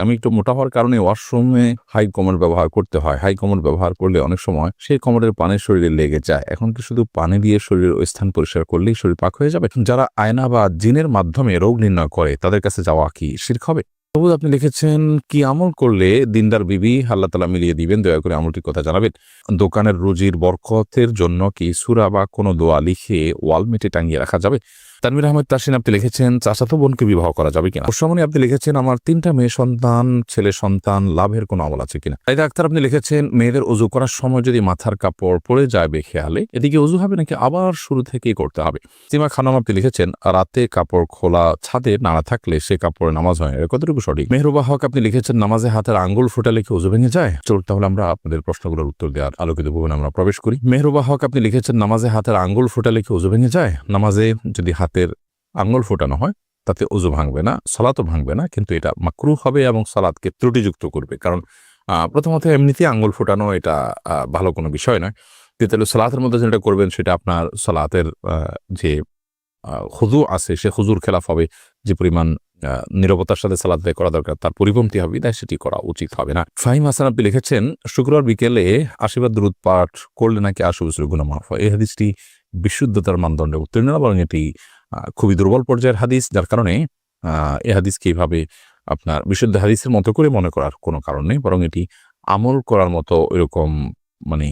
আমি একটু মোটা হওয়ার কারণে ওয়াশরুমে হাই কমর ব্যবহার করতে হয়। হাই কমর ব্যবহার করলে অনেক সময় সেই কমরের পানি শরীরে লেগে যায়। এখন কি শুধু পানি দিয়ে শরীরের ওই স্থান পরিষ্কার করলেই শরীর পাক হয়ে যাবে? যারা আয়না বা জিনের মাধ্যমে রোগ নির্ণয় করে, তাদের কাছে যাওয়া কি শির্ক হবে? তবু আপনি লিখেছেন, কি আমল করলে দিনদার বিবি আল্লাহ তালা মিলিয়ে দিবেন? দয়া করে আমলটির কথা জানাবেন। দোকানের রুজির বরকতের জন্য কি সুরা বা কোনো দোয়া লিখে ওয়ালমেটে টাঙিয়ে রাখা যাবে? তানবির আহমেদ তাসিন আপনি লিখেছেন চাচাতো বোনকে বিবাহ করা যাবে কিনা? ওসমনি আপনি লিখেছেন, আমার তিনটা মেয়ে সন্তান, ছেলে সন্তান, লাভের কোনো আমল আছে কিনা? তাই আক্তার, আপনি লিখেছেন, মেয়েদের অজু করার সময় যদি মাথার কাপড় পড়ে যায় বেখেয়ালে, এদিকে অজু হবে নাকি আবার শুরু থেকেই করতে হবে? সীমা খানম, আপনি লিখেছেন, রাতে কাপড় খোলা ছাদে নাড়া থাকলে সে কাপড়ে নামাজ হয় না। কতটুকু সঠিক? মেহরুবা হক আপনি লিখেছেন, নামাজে হাতের আঙ্গুল ফোটালে কি অজু ভেঙে যায়? চলুন তাহলে আমরা আপনাদের প্রশ্নগুলোর উত্তর দেওয়ার আলোকিত ভবনে আমরা প্রবেশ করি। মেহরুবা হক আপনি লিখেছেন, নামাজে হাতের আঙ্গুল ফোটালে কি অজু ভেঙে যায়? নামাজে যদি হাতের আঙ্গুল ফোটানো হয়, তাতে অজু ভাঙবে না, সালাতও ভাঙবে না, কিন্তু এটা মাকরু হবে এবং সালাদকে ত্রুটিযুক্ত করবে। কারণ প্রথমত এমনিতেই আঙ্গুল ফোটানো এটা ভালো কোনো বিষয় নয়। দ্বিতীয় সালাতের মধ্যে যেটা করবেন সেটা আপনার সালাতের যে খুজু আছে, সে হুজুর খেলাফ হবে। যে পরিমাণ নীরবতার সাথে সালাদ ব্যয় করা দরকার, তার পরিপন্থী হবে, তাই সেটি করা উচিত হবে না। ফাহিম হাসান আপনি লিখেছেন, শুক্রবার বিকেলে আশীর্বাদ দূরত পাঠ করলে নাকি আশু বছর গুণা হয়? এই হাদিসটি বিশুদ্ধতার মানদণ্ডে উত্তীর্ণ বরং এটি খুবই দুর্বল পর্যায়ের হাদিস যার কারণে এ হাদিসকে এইভাবে আপনার বিশুদ্ধ হাদিসের মতো করে মনে করার কোনো কারণ নেই বরং এটি আমল করার মতো এরকম মানে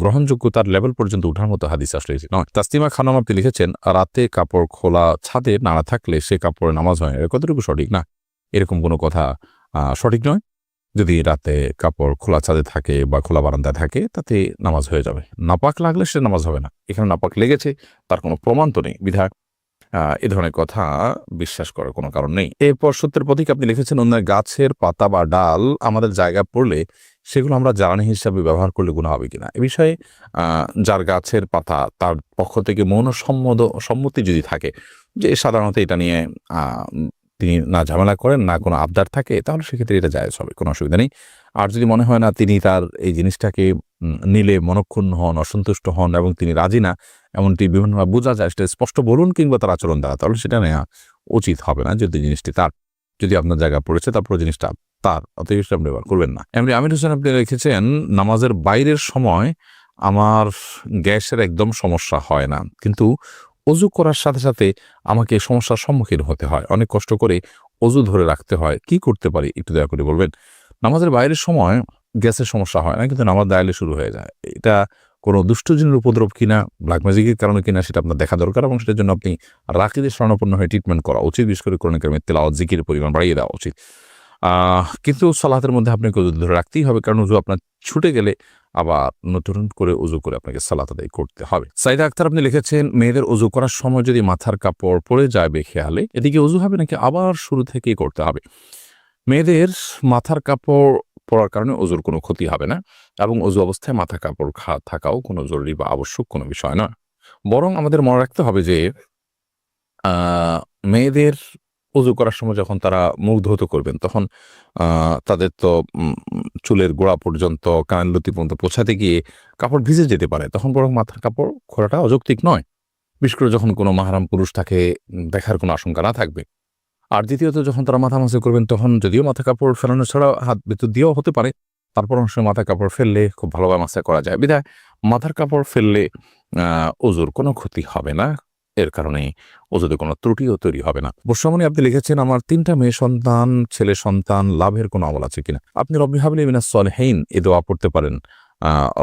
গ্রহণযোগ্যতার লেভেল পর্যন্ত উঠার মতো হাদিস আসলে এটি নয়। তাস্তিমা খানম আপনি লিখেছেন রাতে কাপড় খোলা ছাদে নাড়া থাকলে সে কাপড়ে নামাজ হয়। এর কতটুকু সঠিক? না এরকম কোনো কথা সঠিক নয়। যদি রাতে কাপড় খোলা ছাদে থাকে বা খোলা বারান্দায় থাকে তাতে নামাজ হয়ে যাবে। নাপাক লাগলে সে নামাজ হবে না। এখানে নাপাক লেগেছে তার কোনো প্রমাণ তো নেই। বিধায় আহ, এ ধরনের কথা বিশ্বাস করার কোনো কারণ নেই। এরপর সত্যের প্রতীক আপনি লিখেছেন অন্য গাছের পাতা বা ডাল আমাদের জায়গা পড়লে সেগুলো আমরা জ্বালানি হিসাবে ব্যবহার করলে গুণ হবে কিনা? এ বিষয়ে যার গাছের পাতা তার পক্ষ থেকে মৌন সম্মত সম্মতি যদি থাকে, যে সাধারণত এটা নিয়ে তিনি না ঝামেলা করেন, না কোনো আবদার থাকে, তাহলে সেক্ষেত্রে এটা জায়েজ হবে, কোনো অসুবিধা নেই। আর যদি মনে হয় না তিনি তার এই জিনিসটাকে নিলে মনক্ষুণ্ণ হন, অসন্তুষ্ট হন এবং তিনি রাজি না, এমনটি বিভিন্নভাবে বোঝা যায়, সেটা স্পষ্ট বলুন কিংবা তার আচরণ দ্বারা, তাহলে সেটা নেওয়া উচিত হবে না যদি জিনিসটি তার, যদি আপনার জায়গা পড়েছে তারপর জিনিসটা তার, অতএব আপনি ব্যবহার করবেন না। এমনি আমির হোসেন, আপনি লিখেছেন, নামাজের বাইরের সময় আমার গ্যাসের একদম সমস্যা হয় না, কিন্তু অজু করার সাথে সাথে আমাকে সমস্যার সম্মুখীন হতে হয়। অনেক কষ্ট করে অজু ধরে রাখতে হয়। কি করতে পারি? একটু দয়া করে বলবেন? নামাজের বাইরের সময় গ্যাসের সমস্যা হয় না, কিন্তু নামাজ দায়ালে শুরু হয়ে যায়। এটা কোনো দুষ্টজনের উপদ্রব কিনা ব্ল্যাক ম্যাজিকের কারণে কিনা, সেটা আপনার দেখা দরকার এবং সেটার জন্য আপনি রাকিদের স্বর্ণপন্ন হয়ে ট্রিটমেন্ট করা উচিত। বিশেষ করে কোরআন কারিমের তেলাওয়াত জিকির পরিমাণ বাড়িয়ে দেওয়া উচিত। কিন্তু সালাতের মধ্যে আপনাকে উজু ধরে রাখতেই হবে, কারণ উজু আপনার ছুটে গেলে আবার নতুন করে উজু করে আপনাকে সালাত আদায় করতে হবে। সাইদা আক্তার আপনি লিখেছেন, মেয়েদের উজু করার সময় যদি মাথার কাপড় পড়ে যায় বেখেয়ালে, এদিকে উজু হবে নাকি আবার শুরু থেকেই করতে হবে? মেয়েদের মাথার কাপড় পরার কারণে অজুর কোনো ক্ষতি হবে না এবং অজু অবস্থায় মাথা কাপড় থাকাও কোনো জরুরি বা আবশ্যক কোনো বিষয় নয় বরং আমাদের মনে রাখতে হবে যে মেয়েদের অজু করার সময় যখন তারা মুখ ধৌত করবেন, তখন তাদের তো চুলের গোড়া পর্যন্ত কানলতি পর্যন্ত পৌঁছাতে গিয়ে কাপড় ভিজে যেতে পারে। তখন বরং মাথার কাপড় খোলাটা অযৌক্তিক নয়। বিশেষ করে যখন কোনো মাহারাম পুরুষ তাকে দেখার কোনো আশঙ্কা না থাকবে। আর দ্বিতীয়ত যখন তারা মাথা মাসে করবেন, তখন যদিও মাথা কাপড় ফেলানো ছাড়া হাত ভেতর দিয়েও হতে পারে। তারপর সময় মাথা কাপড় ফেললে খুব ভালোভাবে মাসা করা যায়। বিধায় মাথার কাপড় ফেললে অজুর কোনো ক্ষতি হবে না। এর কারণে ওজুতে কোনো ত্রুটিও তৈরি হবে না। বর্ষামণি, আপনি লিখেছেন, আমার তিনটা মেয়ে সন্তান, ছেলে সন্তান, লাভের কোনো আমল আছে কিনা? আপনি রব্বি হাবলি মিনা সলহেইন এ দোয়া পড়তে পারেন।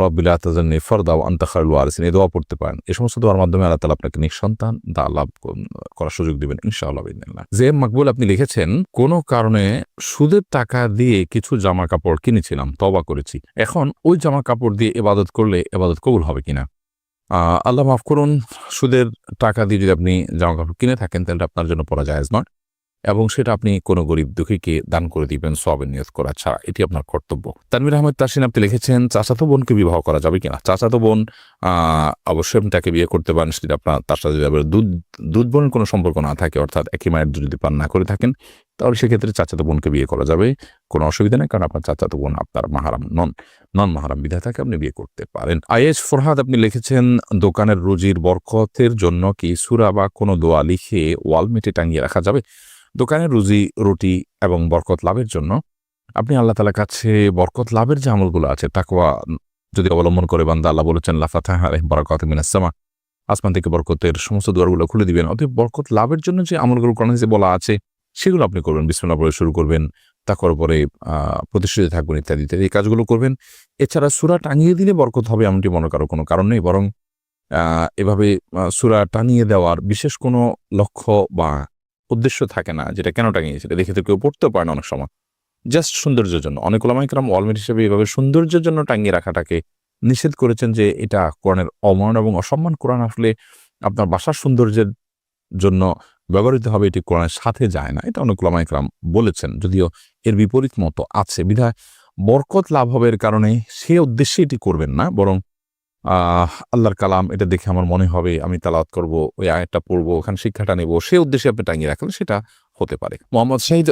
রব্বিল্লা তাজান্নি ফরদাও আন্তাখারুল ওয়ারিসিন, এই দোয়া পড়তে পারেন। এই সমস্ত দোয়ার মাধ্যমে আল্লাহ তালা আপনাকে নিঃসন্তান দা লাভ করার সুযোগ দিবেন, ইনশাআল্লাহ বিদিনিল্লাহ। যে মকবুল আপনি লিখেছেন, কোনো কারণে সুদের টাকা দিয়ে কিছু জামা কাপড় কিনেছিলাম তবা করেছি। এখন ওই জামা কাপড় দিয়ে এবাদত করলে এবাদত কবুল হবে কিনা? আল্লাহ মাফ করুন, সুদের টাকা দিয়ে যদি আপনি জামা কাপড় কিনে থাকেন, তাহলে আপনার জন্য পড়া জায়েজ নয়। এবং সেটা আপনি কোনো গরিব দুঃখীকে দান করে দিবেন সবের নিয়ত করা ছাড়া। এটি আপনার কর্তব্য। তানবির আহমেদ তাসিন আপনি লিখেছেন, চাচাতো বোনকে বিবাহ করা যাবে কিনা? চাচাতো বোন অবশ্যই আপনি তাকে বিয়ে করতে পারেন, সেটা আপনার, তার সাথে দুধ দুধ বোনের কোনো সম্পর্ক না থাকে, অর্থাৎ একই মায়ের দুধ যদি পান না করে থাকেন, তাহলে সেক্ষেত্রে চাচাতো বোনকে বিয়ে করা যাবে। কোনো অসুবিধা নেই, কারণ আপনার চাচাতো বোন আপনার মাহারাম নন। নন মাহারাম বিধাতাকে আপনি বিয়ে করতে পারেন। আইএস ফরহাদ, আপনি লিখেছেন, দোকানের রুজির বরকতের জন্য কি সুরা বা কোনো দোয়া লিখে ওয়ালমেটে টাঙিয়ে রাখা যাবে? দোকানে রুজি রুটি এবং বরকত লাভের জন্য আপনি আল্লাহ তালার কাছে বরকত লাভের যে আমলগুলো আছে তাকওয়া যদি অবলম্বন করে বান্দা আল্লাহ বলেছেন লাফাতা বরকত মিনাসমা আসমান থেকে বরকতের সমস্ত দুয়ারগুলো খুলে দিবেন। অতএব বরকত লাভের জন্য যে আমলগুলো কোরআনে যে বলা আছে সেগুলো আপনি করবেন। বিসমিল্লাহ বলে শুরু করবেন তারপর পরে আহ, প্রতিষ্ঠিত থাকবেন ইত্যাদি ইত্যাদি এই কাজগুলো করবেন। এছাড়া সুরা টাঙিয়ে দিলে বরকত হবে এমনটি মনে করার কোনো কারণ নেই। বরং এভাবে সুরা টাঙিয়ে দেওয়ার বিশেষ কোনো লক্ষ্য বা উদ্দেশ্য থাকে না যেটা কেন টাঙিয়ে সেটা দেখে তো কেউ পড়তেও পারে না অনেক সময়। জাস্ট সৌন্দর্যের জন্য। অনেক ওলামাইকরাম ওয়ালমেট হিসেবে এভাবে সৌন্দর্যের জন্য টাঙিয়ে রাখাটাকে নিষেধ করেছেন যে এটা কোরআনের অমান এবং অসম্মান কোরআন আসলে আপনার বাসার সৌন্দর্যের জন্য ব্যবহৃত হবে, এটি কোরআনের সাথে যায় না। এটা অনেক ওলামাইকরাম বলেছেন, যদিও এর বিপরীত মতো আছে। বিধায় বরকত লাভ হবে কারণে সে উদ্দেশ্যে এটি করবেন না, বরং আল্লাহর কালাম, এটা দেখে আমার মনে হবে আমি তালাত করব, ওই আয়াতটা পড়ব, ওখানে শিক্ষাটা নেব, সেই উদ্দেশ্যে আপনি টাঙিয়ে রাখলেন, সেটা হতে পারে। মোহাম্মদ শাহিদ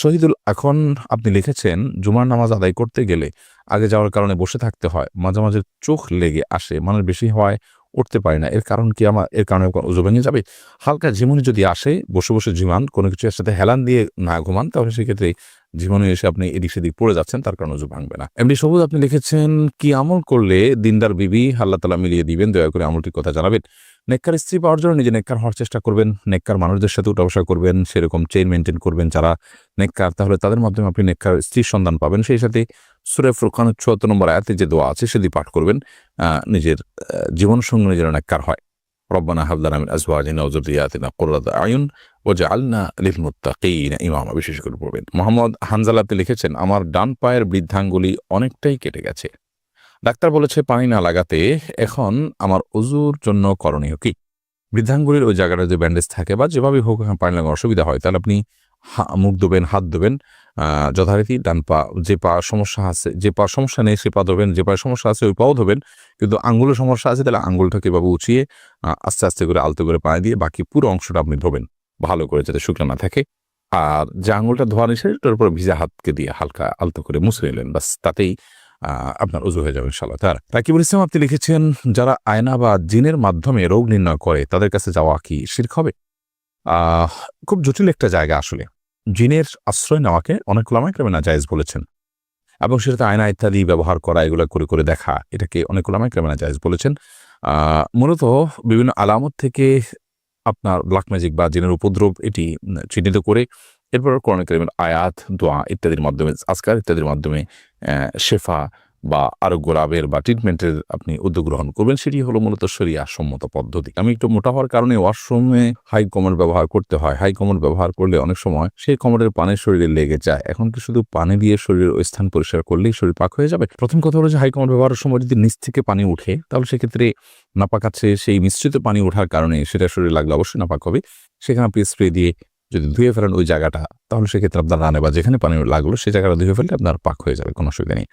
শহীদুল, এখন আপনি লিখেছেন, জুমার নামাজ আদায় করতে গেলে আগে যাওয়ার কারণে বসে থাকতে হয়, মাঝে মাঝে চোখ লেগে আসে, মানুষ বেশি হওয়ায় উঠতে পারে না। এর কারণ কি? আমার, এর কারণে উজু ভেঙে যাবে। হালকা ঝিমুনি যদি আসে, বসে বসে ঝিমান, কোনো কিছু সাথে হেলান দিয়ে না ঘুমান, তাহলে সেক্ষেত্রে জীবনে এসে আপনি এদিক সেদিক পড়ে যাচ্ছেন, তার কারণে উজু ভাঙবে না। এমনি সবুজ, আপনি লিখেছেন, কি আমল করলে দিনদার বিবি আল্লাহ তালা মিলিয়ে দিবেন, দয়া করে আমলটির কথা জানাবেন। নেককার স্ত্রী পাওয়ার জন্য নিজে নেককার হওয়ার চেষ্টা করবেন, নেককার মানুষদের সাথে উঠা বসা করবেন, সেরকম চেইন মেনটেন করবেন যারা নেককার, তাহলে তাদের মাধ্যমে আপনি নেককার স্ত্রীর সন্ধান পাবেন। সেই সাথে সুরে ফুরখানের চুয়াত্তর নম্বর আয়াতে যে দোয়া আছে, সেটি পাঠ করবেন। নিজের জীবন সঙ্গে নিজের নেককার হয়। রব্বানা হাবলানা মিন আজওয়াজিনা ওয়া যুররিয়াতিনা কুররাতা আয়ুন ওয়াজআলনা লিল মুত্তাকিনা ইমামা, বিশেষ করে পড়বেন। মোহাম্মদ হানজালাতে লিখেছেন, আমার ডান পায়ের বৃদ্ধাঙ্গুলি অনেকটাই কেটে গেছে। ডাক্তার বলেছে, পানি না লাগাতে এখন আমার অজুর জন্য করণীয় কি? বৃদ্ধাঙ্গুলির ওই জায়গাটা যে ব্যান্ডেজ থাকে বা যেভাবে হোক পানি লাগানোর অসুবিধা হয়, তাহলে আপনি মুখ ধোবেন হাত আহ, যথারীতি ডান পা যে পা সমস্যা আছে যে পা সমস্যা নেই সে পা ধোবেন যে পায়ে সমস্যা আছে ওই পাও ধোবেন কিন্তু আঙ্গুলের সমস্যা আছে তাহলে আঙ্গুলটাকে এভাবে উঁচিয়ে আস্তে আস্তে করে আলতো করে পানি দিয়ে বাকি পুরো অংশটা আপনি ধোবেন ভালো করে যাতে শুকনো না থাকে। আর যে আঙুলটা ধোয়া নিছে সেটার উপর ভিজা হাতকে দিয়ে হালকা আলতো করে মুছে নিলেন বাস তাতেই আপনার উজু হয়ে যাবে ইনশাল্লাহ তার রাকিবুল ইসলাম আপনি লিখেছেন যারা আয়না বা জিনের মাধ্যমে রোগ নির্ণয় করে তাদের কাছে যাওয়া কি শির্ক হবে? খুব জটিল একটা জায়গা আসলে। জিনের আশ্রয় নেওয়াকে অনেক লামাইক্রামে না জায়েজ বলেছেন। এবং সেটাতে আয়না ইত্যাদি ব্যবহার করা, এগুলো করে করে দেখা, এটাকে অনেক লামাইক্রামে না জায়েজ বলেছেন। মূলত বিভিন্ন আলামত থেকে আপনার ব্ল্যাক ম্যাজিক বা জিনের উপদ্রব এটি চিহ্নিত করে, এরপর কারিমের আয়াত, দোয়া ইত্যাদির মাধ্যমে, আজকার ইত্যাদির মাধ্যমে শেফা বা আরোগ্য লাভের বা ট্রিটমেন্টের আপনি উদ্যোগ গ্রহণ করবেন, সেটি হলো মূলত শরিয়া সম্মত পদ্ধতি। আমি একটু মোটা হওয়ার কারণে ওয়াশরুমে হাই কমর ব্যবহার করতে হয়। হাই কমর ব্যবহার করলে অনেক সময় সেই কমরের পানি শরীরে লেগে যায়। এখন কি শুধু পানি দিয়ে শরীরের ওই স্থান পরিষ্কার করলেই শরীর পাক হয়ে যাবে? প্রথম কথা হলো যে হাই কমর ব্যবহারের সময় যদি নিচ থেকে পানি উঠে, তাহলে সেক্ষেত্রে নাপাক আছে সেই মিশ্রিত পানি ওঠার কারণে সেটা শরীরে লাগলে অবশ্যই নাপাক হবে। সেখানে আপনি স্প্রে দিয়ে যদি ধুয়ে ফেলেন ওই জায়গাটা, তাহলে সেক্ষেত্রে আপনার রানে বা যেখানে পানি লাগল, সেই জায়গাটা ধুয়ে ফেললে আপনার পাক হয়ে যাবে, কোনো অসুবিধা নেই।